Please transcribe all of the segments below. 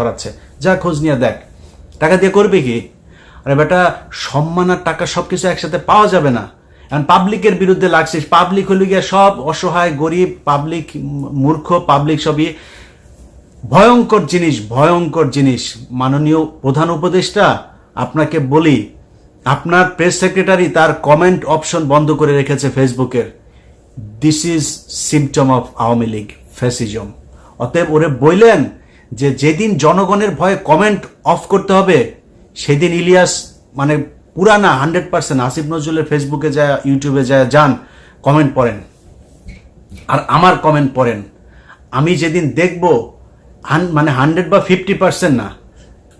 সরাচ্ছে যা খোঁজ নিয়ে দেখ। টাকা দিয়ে করবে কি? আরে বেটা, সম্মান আর টাকা সব কিছু একসাথে পাওয়া যাবে না। এখন পাবলিকের বিরুদ্ধে লাগছিস। পাবলিক হলে গিয়ে সব অসহায়, গরিব পাবলিক মূর্খ পাবলিক সবই ভয়ঙ্কর জিনিস ভয়ঙ্কর জিনিস। মাননীয় প্রধান উপদেষ্টা, আপনাকে বলি, আপনার প্রেস সেক্রেটারি তার কমেন্ট অপশন বন্ধ করে রেখেছে ফেসবুকের this is symptom of Awami League fascism অতএব ওরে বললেন যে যেদিন জনগণের ভয়ে কমেন্ট অফ করতে হবে, সেদিন ইলিয়াস মানে পুরানা হান্ড্রেড পার্সেন্ট আসিফ নজরুলের ফেসবুকে যা ইউটিউবে যা যান কমেন্ট পড়েন। আর আমার কমেন্ট পড়েন। আমি যেদিন দেখব মানে হান্ড্রেড বা ফিফটি পার্সেন্ট না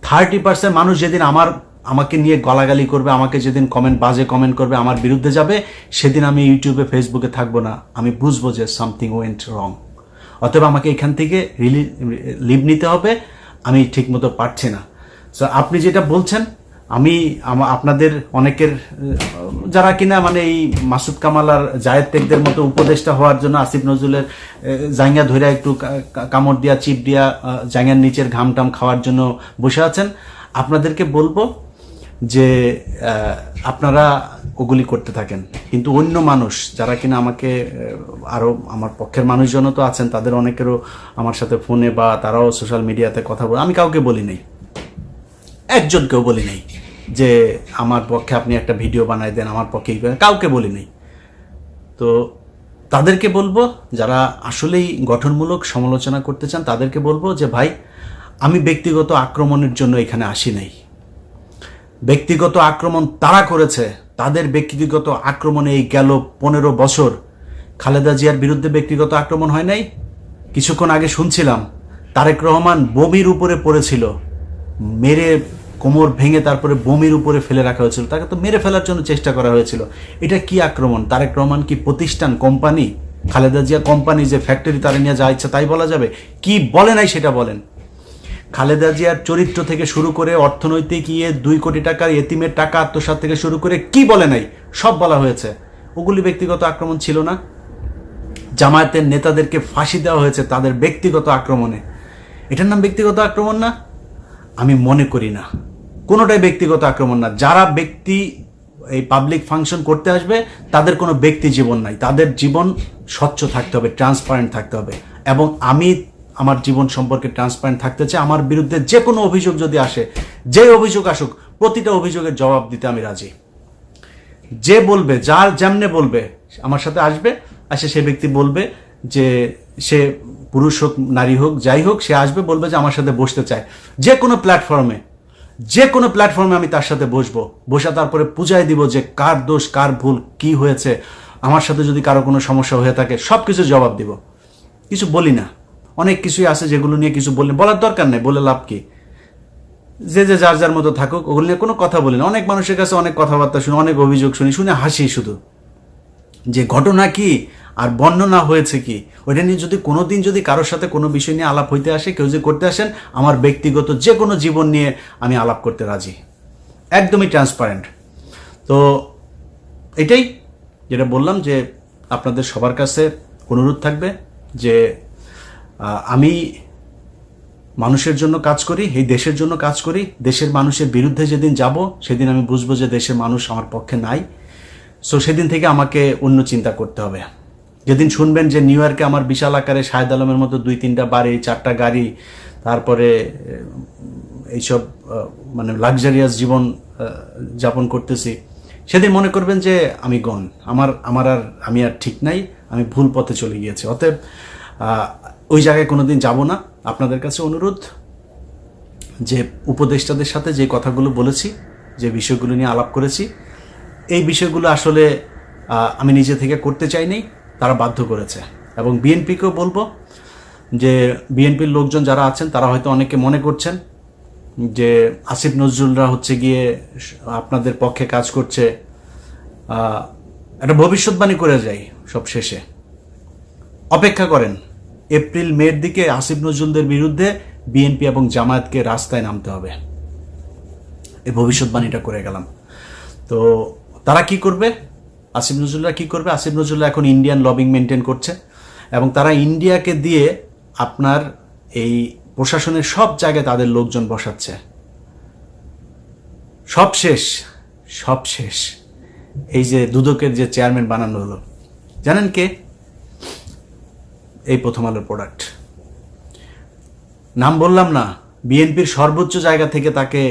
থার্টি পার্সেন্ট মানুষ যেদিন আমার, আমাকে নিয়ে গলাগালি করবে, আমাকে যেদিন কমেন্ট বাজে কমেন্ট করবে, আমার বিরুদ্ধে যাবে, সেদিন আমি ইউটিউবে ফেসবুকে থাকব না। আমি বুঝব যে সামথিং ওয়েন্ট রং অতএব আমাকে এখান থেকে লিভ নিতে হবে, আমি ঠিকমতো পারছি না। সো আপনি যেটা বলছেন, আমি আপনাদের অনেকের যারা কিনা মানে এই মাসুদ কামাল আর জায়েদ টেকদের মতো উপদেষ্টা হওয়ার জন্য আসিফ নজরুলের জাঙ্গা ধরে একটু কামড় দিয়া, চিপ দিয়া জাঙ্গার নিচের ঘাম টাম খাওয়ার জন্য বসে আছেন। আপনাদেরকে বলব যে আপনারা ওগুলি করতে থাকেন। কিন্তু অন্য মানুষ যারা কিনা আমাকে আরও আমার পক্ষের মানুষজনও তো আছেন, তাদের অনেকেরও আমার সাথে ফোনে বা তারাও সোশ্যাল মিডিয়াতে কথা বলে, আমি কাউকে বলি নাই। একজনকেও বলি নাই যে, আমার পক্ষে আপনি একটা ভিডিও বানাই দেন, আমার পক্ষে কাউকে বলি নাই। তো তাদেরকে বলব, যারা আসলেই গঠনমূলক সমালোচনা করতে চান, তাদেরকে বলব যে, ভাই, আমি ব্যক্তিগত আক্রমণের জন্য এখানে আসি নাই। ব্যক্তিগত আক্রমণ তারা করেছে, তাদের ব্যক্তিগত আক্রমণে এই গেল পনেরো বছর। খালেদা জিয়ার বিরুদ্ধে ব্যক্তিগত আক্রমণ হয় নাই? কিছুক্ষণ আগে শুনছিলাম, তারেক রহমান বমির উপরে পড়েছিল। মেরে কোমর ভেঙে তারপরে বমির উপরে ফেলে রাখা হয়েছিল। তাকে তো মেরে ফেলার জন্য চেষ্টা করা হয়েছিল। এটা কি আক্রমণ? তারেক রহমান কি প্রতিষ্ঠান, কোম্পানি? খালেদা জিয়া কোম্পানি যে ফ্যাক্টরি তারা নিয়ে যা ইচ্ছা তাই বলা যাবে? কি বলে নাই সেটা বলেন। খালেদা জিয়ার চরিত্র থেকে শুরু করে অর্থনৈতিক ইয়ে দুই কোটি টাকার এতিমের টাকা আত্মসাৎ থেকে শুরু করে কি বলে নাই, সব বলা হয়েছে। ওগুলি ব্যক্তিগত আক্রমণ ছিল না। জামায়াতের নেতাদেরকে ফাঁসি দেওয়া হয়েছে তাদের ব্যক্তিগত আক্রমণে। এটার নাম ব্যক্তিগত আক্রমণ না? আমি মনে করি না। কোনোটাই ব্যক্তিগত আক্রমণ না। যারা ব্যক্তি এই পাবলিক ফাংশন করতে আসবে, তাদের কোনো ব্যক্তি জীবন নাই। তাদের জীবন স্বচ্ছ থাকতে হবে ট্রান্সপারেন্ট থাকতে হবে। এবং আমি আমার জীবন সম্পর্কে ট্রান্সপারেন্ট থাকতে চাই আমার বিরুদ্ধে যে কোনো অভিযোগ যদি আসে, যে অভিযোগ আসুক, প্রতিটা অভিযোগের জবাব দিতে আমি রাজি। যে বলবে, যার যেমনে বলবে, আমার সাথে আসবে আসে সে ব্যক্তি বলবে যে সে পুরুষ হোক, নারী হোক, যাই হোক, সে আসবে, বলবে যে আমার সাথে বসতে চায়। যে কোনো প্ল্যাটফর্মে যে কোনো প্ল্যাটফর্মে আমি তার সাথে বসবো। বসে তারপরে পূজায় দিব যে কার দোষ, কার ভুল, কি হয়েছে। আমার সাথে যদি কারও কোনো সমস্যা হয়ে থাকে সব কিছু জবাব দিব। কিছু বলি না। অনেক কিছুই আছে যেগুলো নিয়ে কিছু বললে বলার দরকার নেই, বলে লাভ কি? যে যে যার যার মতো থাকুক, ওগুলো নিয়ে কোনো কথা বলি না। অনেক মানুষের কাছে অনেক কথাবার্তা শুনি, অনেক অভিযোগ শুনি, শুনে হাসি শুধু। যে ঘটনা কি আর বর্ণনা হয়েছে কি? ওইটা নিয়ে যদি কোনো দিন যদি কারোর সাথে কোনো বিষয় নিয়ে আলাপ হইতে আসে, কেউ যদি করতে আসেন, আমার ব্যক্তিগত যে কোনো জীবন নিয়ে আমি আলাপ করতে রাজি। একদমই ট্রান্সপারেন্ট তো এটাই যেটা বললাম যে আপনাদের সবার কাছে অনুরোধ থাকবে যে আমি মানুষের জন্য কাজ করি, এই দেশের জন্য কাজ করি, দেশের মানুষের বিরুদ্ধে যেদিন যাব, সেদিন আমি বুঝব যে দেশের মানুষ আমার পক্ষে নাই। সো সেদিন থেকে আমাকে অন্য চিন্তা করতে হবে। যেদিন শুনবেন যে নিউ ইয়র্কে আমার বিশাল আকারে শাহেদ আলমের মতো দুই, তিনটা বাড়ি, চারটা গাড়ি, তারপরে এইসব মানে লাক্সারিয়াস জীবন যাপন করতেছি, সেদিন মনে করবেন যে আমি গন আমার আমার আর, আমি আর ঠিক নাই, আমি ভুল পথে চলে গিয়েছি। অতএব ওই জায়গায় কোনোদিন যাব না। আপনাদের কাছে অনুরোধ যে উপদেষ্টাদের সাথে যে কথাগুলো বলেছি, যে বিষয়গুলো নিয়ে আলাপ করেছি, এই বিষয়গুলো আসলে আমি নিজে থেকে করতে চাইনি, তারা বাধ্য করেছে। এবং বিএনপিকেও বলব যে বিএনপির লোকজন যারা আছেন, তারা হয়তো অনেকে মনে করছেন যে আসিফ নজরুলরা হচ্ছে গিয়ে আপনাদের পক্ষে কাজ করছে। একটা ভবিষ্যৎবাণী করে যাই সব শেষে অপেক্ষা করেন। এপ্রিল মের দিকে আসিফ নজরুলদের বিরুদ্ধে বিএনপি এবং জামায়াতকে রাস্তায় নামতে হবে। এই ভবিষ্যৎবাণীটা করে গেলাম। তো তারা কি করবে? আসিফ নজরুলরা কি করবে? আসিফ নজরুল্লাহ এখন ইন্ডিয়ান লবিং মেনটেন করছে এবং তারা ইন্ডিয়াকে দিয়ে আপনার এই প্রশাসনের সব জায়গায় তাদের লোকজন বসাচ্ছে। সব শেষ সব শেষ। এই যে দুদকের যে চেয়ারম্যান বানানো হলো। জানেন কে? এই প্রথম আলোর প্রোডাক্ট নাম বললাম না বিএনপির সর্বোচ্চ জায়গা থেকে তাকে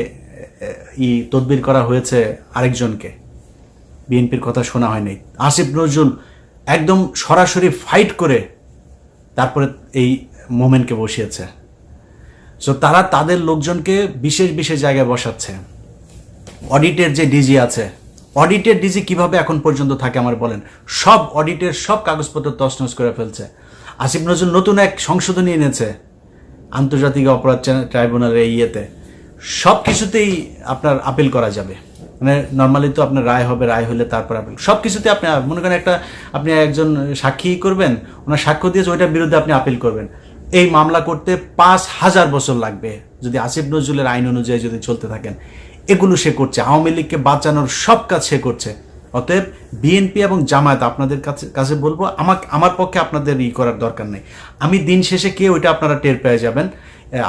ই তদবির করা হয়েছে আরেকজনকে। বিএনপির কথা শোনা হয়নি। আসিফ নজরুল একদম সরাসরি ফাইট করে তারপরে এই মোমেন্টকে বসিয়েছে। সো তারা তাদের লোকজনকে বিশেষ বিশেষ জায়গায় বসাচ্ছে। অডিটের যে ডিজি আছে অডিটের ডিজি কীভাবে এখন পর্যন্ত থাকে আমার বলেন। সব অডিটের সব কাগজপত্র তছনছ করে ফেলছে। আসিফ নজরুল নতুন এক সংশোধনী এনেছে আন্তর্জাতিক অপরাধ ট্রা- ট্রাইব্যুনালের ইয়েতে। সব কিছুতেই আপনার আপিল করা যাবে। মানে নর্মালি তো আপনার রায় হবে, রায় হলে তারপর আপিল সব কিছুতে আপনি, মনে করেন একটা, আপনি একজন সাক্ষী করবেন, ওনার সাক্ষ্য দিয়েছে, ওইটার বিরুদ্ধে আপনি আপিল করবেন। এই মামলা করতে পাঁচ হাজার বছর লাগবে, যদি আসিফ নজরুলের আইন অনুযায়ী যদি চলতে থাকেন। এগুলো সে করছে, আওয়ামী লীগকে বাঁচানোর সব কাজ সে করছে। অতএব বিএনপি এবং জামায়াত আপনাদের কাছে কাছে বলব, আমাকে, আমার পক্ষে আপনাদের ই করার দরকার নেই। আমি দিন শেষে কে ওইটা আপনারা টের পেয়ে যাবেন।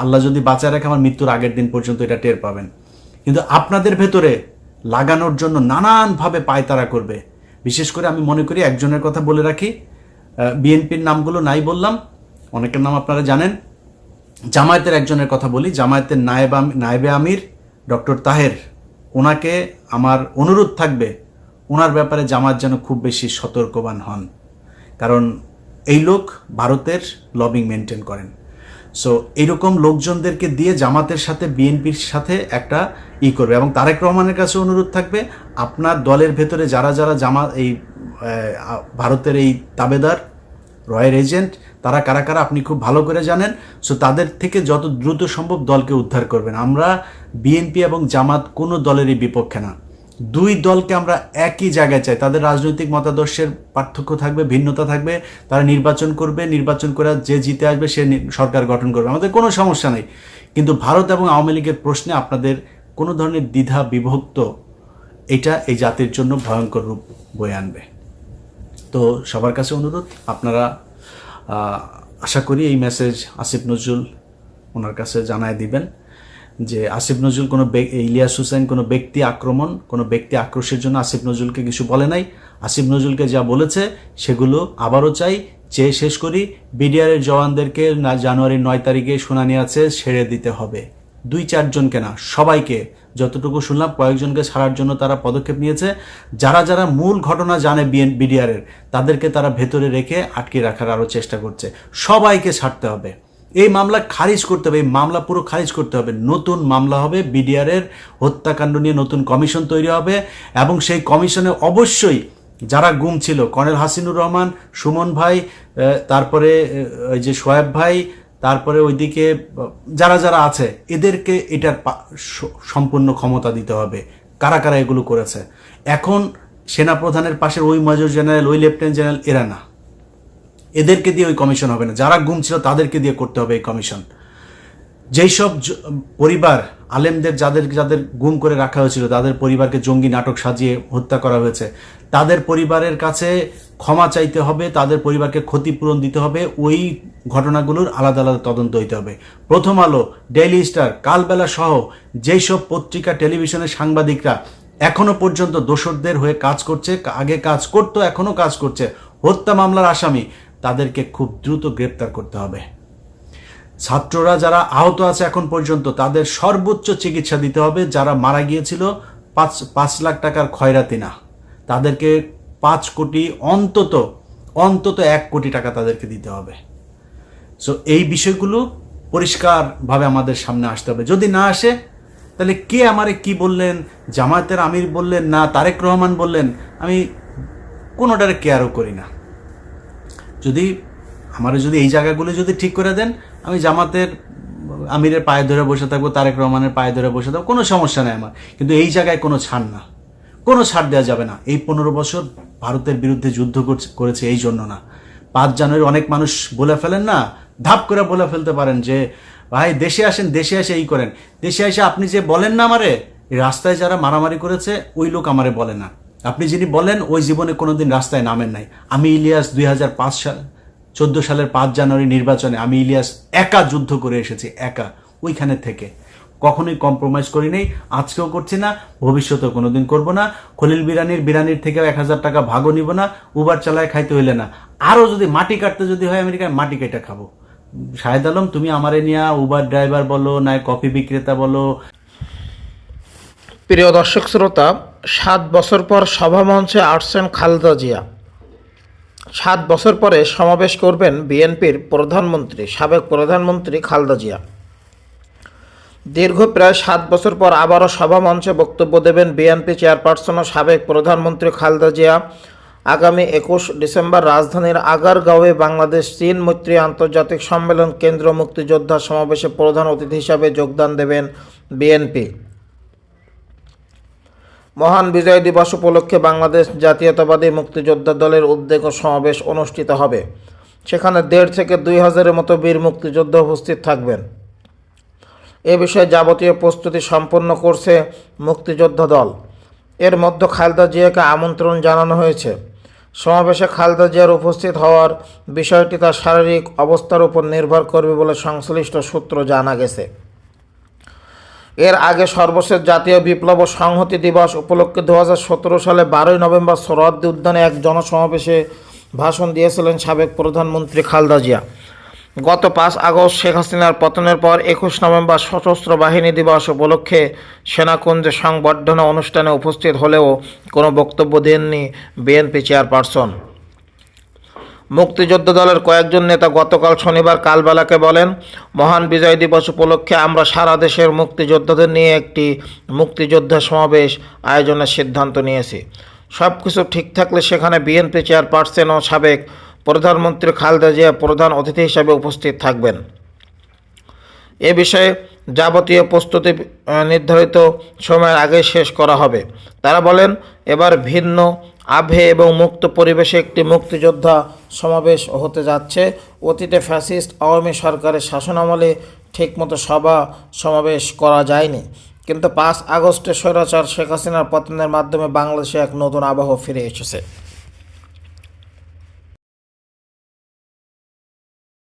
আল্লাহ যদি বাঁচায় রাখে, আমার মৃত্যুর আগের দিন পর্যন্ত এটা টের পাবেন। কিন্তু আপনাদের ভেতরে লাগানোর জন্য নানানভাবে পায়তারা করবে। বিশেষ করে আমি মনে করি একজনের কথা বলে রাখি। বিএনপির নামগুলো নাই বললাম, অনেকের নাম আপনারা জানেন। জামায়াতের একজনের কথা বলি, জামায়াতের নায়েব নায়েবে আমির ডক্টর তাহের। ওনাকে আমার অনুরোধ থাকবে ওনার ব্যাপারে জামাত যেন খুব বেশি সতর্কবান হন। কারণ এই লোক ভারতের লবিং মেনটেন করেন। সো এইরকম লোকজনদেরকে দিয়ে জামাতের সাথে, বিএনপির সাথে একটা ই করবে। এবং তারেক রহমানের কাছে অনুরোধ থাকবে, আপনার দলের ভেতরে যারা যারা জামা এই ভারতের এই তাবেদার রয়্যাল এজেন্ট, তারা কারা কারা আপনি খুব ভালো করে জানেন। সো তাদের থেকে যত দ্রুত সম্ভব দলকে উদ্ধার করবেন। আমরা বিএনপি এবং জামাত কোনো দলেরই বিপক্ষে না। দুই দলকে আমরা একই জায়গায় চাই। তাদের রাজনৈতিক মতাদর্শের পার্থক্য থাকবে, ভিন্নতা থাকবে। তারা নির্বাচন করবে, নির্বাচন করে যে জিতে আসবে, সে সরকার গঠন করবে। আমাদের কোনো সমস্যা নেই। কিন্তু ভারত এবং আওয়ামী লীগের প্রশ্নে আপনাদের কোনো ধরনের দ্বিধা বিভক্ত, এটা এই জাতির জন্য ভয়ঙ্কর রূপ বয়ে আনবে। তো সবার কাছে অনুরোধ, আপনারা আশা করি এই মেসেজ আসিফ নজরুল ওনার কাছে জানায় দিবেন। যে আসিফ নজরুল কোনো ইলিয়াস হুসেন কোনো ব্যক্তি আক্রমণ, কোনো ব্যক্তি আক্রোশের জন্য আসিফ নজরুলকে কিছু বলে নাই। আসিফ নজরুলকে যা বলেছে, সেগুলো আবারও চাই। চেয়ে শেষ করি, বিডিআরের জওয়ানদেরকে না জানুয়ারির নয় তারিখে শুনানি আছে, ছেড়ে দিতে হবে। দুই চারজনকে না সবাইকে। যতটুকু শুনলাম, কয়েকজনকে ছাড়ার জন্য তারা পদক্ষেপ নিয়েছে। যারা যারা মূল ঘটনা জানে বিডিআরের, তাদেরকে তারা ভেতরে রেখে আটকে রাখার আরও চেষ্টা করছে। সবাইকে ছাড়তে হবে। এই মামলা খারিজ করতে হবে, এই মামলা পুরো খারিজ করতে হবে। নতুন মামলা হবে, বিডিআরের হত্যাকাণ্ড নিয়ে নতুন কমিশন তৈরি হবে এবং সেই কমিশনে অবশ্যই যারা গুম ছিল, কর্নেল হাসিনুর রহমান, সুমন ভাই তারপরে ওই যে সোয়েব ভাই, তারপরে ওইদিকে, যারা যারা আছে, এদেরকে এটার সম্পূর্ণ ক্ষমতা দিতে হবে। কারা কারা এগুলো করেছে? এখন সেনাপ্রধানের পাশে ওই মেজর জেনারেল, ওই লেফটেন্যান্ট জেনারেল এরা না। এদেরকে দিয়ে ওই কমিশন হবে না। যারা গুম ছিল, তাদেরকে দিয়ে করতে হবে এই কমিশন। যেই সব পরিবার, আলেমদের যাদের যাদের গুম করে রাখা হয়েছিল, তাদের পরিবারকে জঙ্গি নাটক সাজিয়ে হত্যা করা হয়েছে, তাদের পরিবারের কাছে ক্ষমা চাইতে হবে, তাদের পরিবারকে ক্ষতিপূরণ দিতে হবে, ওই ঘটনাগুলোর আলাদা আলাদা তদন্ত হইতে হবে। প্রথম আলো, ডেইলি স্টার, কালবেলা সহ যেই সব পত্রিকা টেলিভিশনের সাংবাদিকরা এখনও পর্যন্ত দোষরদের হয়ে কাজ করছে, আগে কাজ করতো, এখনও কাজ করছে। হত্যা মামলার আসামি তাদেরকে খুব দ্রুত গ্রেপ্তার করতে হবে। ছাত্ররা যারা আহত আছে এখন পর্যন্ত, তাদের সর্বোচ্চ চিকিৎসা দিতে হবে। যারা মারা গিয়েছিল, পাঁচ পাঁচ লাখ টাকার খয়রাতি না। তাদেরকে পাঁচ কোটি, অন্তত অন্তত এক কোটি টাকা তাদেরকে দিতে হবে। সো এই বিষয়গুলো পরিষ্কারভাবে আমাদের সামনে আসতে হবে। যদি না আসে, তাহলে কে আমারে কি বললেন? জামায়াতের আমির বললেন না, তারেক রহমান বললেন, আমি কোনোটারে কেয়ারও করি না। যদি আমার যদি এই জায়গাগুলো যদি ঠিক করে দেন, আমি জামাতের আমিরের পায়ে ধরে বসে থাকব, তারেক রহমানের পায়ে ধরে বসে থাকব, কোনো সমস্যা নেই আমার। কিন্তু এই জায়গায় কোনো ছাড় না। কোনো ছাড় দেওয়া যাবে না। এই পনেরো বছর ভারতের বিরুদ্ধে যুদ্ধ করছে- এই জন্য না। পাঁচ জানুয়ারি অনেক মানুষ বলে ফেলেন না, ধাপ করে বলে ফেলতে পারেন যে, ভাই, দেশে আসেন, দেশে এসে এই করেন। দেশে এসে আপনি যে বলেন না আমারে, রাস্তায় যারা মারামারি করেছে, ওই লোক আমারে বলে না। আপনি যিনি বলেন, ওই জীবনে কোনোদিন রাস্তায় নামেন নাই। আমি ইলিয়াস দুই হাজার পাঁচ সাল, চোদ্দ সালের পাঁচ জানুয়ারি নির্বাচনে আমি ইলিয়াস একা যুদ্ধ করে এসেছি, একা, ওইখানে থেকে। কখনোই কম্প্রোমাইজ করি নাই আজকেও করছি না, ভবিষ্যতেও কোনোদিন করব না। খলিল বিরানির বিরানির থেকেও এক হাজার টাকা ভাগও নিব না, উবার চালায় খাইতে হইলে না। আরও যদি মাটি কাটতে যদি হয় আমেরিকায়, মাটি কেটে খাব। শাহেদ আলম, তুমি আমারে নিয়ে উবার ড্রাইভার বলো, নাই কফি বিক্রেতা বলো প্রিয় দর্শক শ্রোতা, সাত বছর পর সভামঞ্চে আসছেন খালেদা জিয়া। সাত বছর পরে সমাবেশ করবেন বিএনপির প্রধানমন্ত্রী, সাবেক প্রধানমন্ত্রী খালেদা জিয়া। দীর্ঘ প্রায় সাত বছর পর আবারও সভামঞ্চে বক্তব্য দেবেন বিএনপি চেয়ারপারসন ও সাবেক প্রধানমন্ত্রী খালেদা জিয়া। আগামী একুশ ডিসেম্বর রাজধানীর আগারগাঁওয়ে বাংলাদেশ, চীন মৈত্রী আন্তর্জাতিক সম্মেলন কেন্দ্র মুক্তিযোদ্ধা সমাবেশে প্রধান অতিথি হিসাবে যোগদান দেবেন বিএনপি। মহান বিজয় দিবস উপলক্ষে বাংলাদেশ জাতীয়তাবাদী মুক্তিযোদ্ধা দলের উদ্যোগ ও সমাবেশ অনুষ্ঠিত হবে। সেখানে দেড় থেকে দুই হাজারের মতো বীর মুক্তিযোদ্ধা উপস্থিত থাকবেন। এ বিষয়ে যাবতীয় প্রস্তুতি সম্পন্ন করছে মুক্তিযোদ্ধা দল। এর মধ্যে খালেদা জিয়াকে আমন্ত্রণ জানানো হয়েছে। সমাবেশে খালেদা জিয়ার উপস্থিত হওয়ার বিষয়টি তার শারীরিক অবস্থার উপর নির্ভর করবে বলে সংশ্লিষ্ট সূত্র জানা গেছে। এর আগে সর্বশেষ জাতীয় বিপ্লব ও সংহতি দিবস উপলক্ষে দু হাজার সতেরো সালে বারোই নভেম্বর সরহদ্দি উদ্যানে এক জনসমাবেশে ভাষণ দিয়েছিলেন সাবেক প্রধানমন্ত্রী খালদা জিয়া। গত পাঁচ আগস্ট শেখ হাসিনার পতনের পর একুশ নভেম্বর সশস্ত্র বাহিনী দিবস উপলক্ষে সেনাকুঞ্জে সংবর্ধনা অনুষ্ঠানে উপস্থিত হলেও কোনো বক্তব্য দেননি বিএনপি চেয়ারপারসন। মুক্তিযোদ্ধা দলের কয়েকজন নেতা গতকাল শনিবার কালবেলাকে বলেন, মহান বিজয় দিবস উপলক্ষে আমরা সারা দেশের মুক্তিযোদ্ধাদের নিয়ে একটি মুক্তিযোদ্ধা সমাবেশ আয়োজনের সিদ্ধান্ত নিয়েছি। সব কিছু ঠিক থাকলে সেখানে বিএনপি চেয়ারপারসন ও সাবেক প্রধানমন্ত্রী খালেদা জিয়া প্রধান অতিথি হিসাবে উপস্থিত থাকবেন। এ বিষয়ে যাবতীয় প্রস্তুতি নির্ধারিত সময়ের আগে শেষ করা হবে। তারা বলেন, এবার ভিন্ন আভে এবং মুক্ত পরিবেশে একটি মুক্তিযোদ্ধা সমাবেশ হতে যাচ্ছে। অতীতে ফ্যাসিস্ট আওয়ামী সরকারের শাসনামলে ঠিকমতো সভা, সমাবেশ করা যায়নি। কিন্তু পাঁচ আগস্টে স্বৈরাচার শেখ হাসিনার পতনের মাধ্যমে বাংলাদেশে এক নতুন আবহ ফিরে এসেছে।